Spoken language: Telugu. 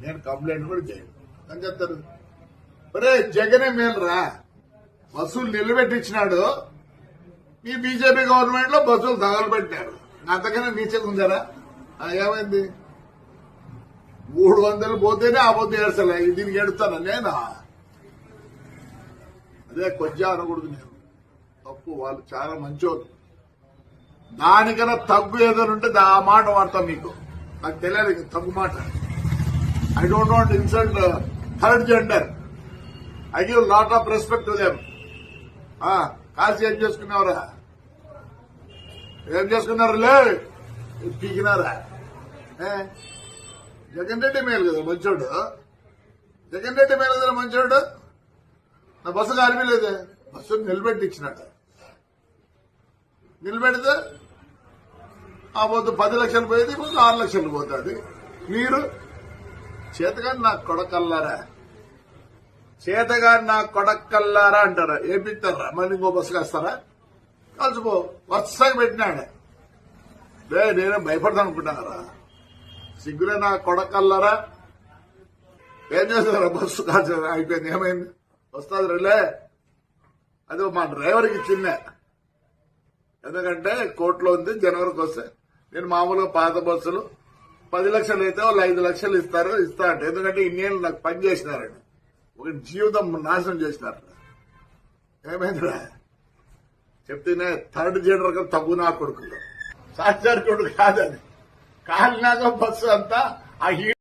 నేను కంప్లైంట్ కూడా చేయను. అని చెప్తారు ఒరే జగనే మేలురా బస్సులు నిలబెట్టించినాడు. ఈ బీజేపీ గవర్నమెంట్లో బస్సులు తగలబెట్టారు. అంతకన్నా నీచగా ఉందరా? ఏమైంది? మూడు వందలు పోతేనే ఆ పొద్దు ఏడ్చలే. దీనికి ఎడుతాను నేనా? అదే కొద్దిగా అనకూడదు నేను. తప్పు వాళ్ళు చాలా మంచోళ్ళు. దానికన్నా తగ్గు ఏదైనా ఉంటే దా- ఆ మాట వాడతాం మీకు. నాకు తెలియదు తగ్గు మాట. I don't want insult third gender I give lot of respect to them కాల్సి ఏం చేసుకున్నావురా ఏం చేసుకున్నారు లే పీకినారా? ఏ? జగన్ రెడ్డి మేలు కదా మంచోడు. జగన్ రెడ్డి మేలు కదా మంచోడు? నా బస్సు కారిపోలేదే బస్సు నిలబెట్టి ఇచ్చినట్టు నిలబెడితే ఆ పొద్దు పది లక్షలు పోయేది ఇప్పుడు ఆరు లక్షలు పోతుంది. మీరు చేతగాని నా కొడకల్లారా? చేతగాని నా కొడకల్లారా అంటారా. ఏపిస్తారా మళ్ళీ ఇంకో బస్సు కాస్తారా? కలిసిపో వరుసగా పెట్టినాడు లే నేనే భయపడతాను అనుకుంటున్నారా? సిగ్గురే నా కొడకల్లారా? ఏం చేస్తారా బస్సు కాల్చ అయిపోయింది. ఏమైంది? వస్తుంది రిలే. అది మా డ్రైవర్కి ఇచ్చిందే ఎందుకంటే కోర్టులో ఉంది జనవరికి వస్తే. నేను మామూలుగా పాత బస్సులు పది లక్షలు అయితే వాళ్ళు ఐదు లక్షలు ఇస్తారు ఇస్తా అంట. ఎందుకంటే ఇన్నేళ్ళు నాకు పని చేసినారండి. ఒక జీవితం నాశనం చేసినారు. ఏమైందిరా? చెప్తేనే థర్డ్ జనరల్ తగ్గు నా కొడుకులు. సాక్షార్ కొడుకు కాదని కాలినాక బస్సు అంతా ఆ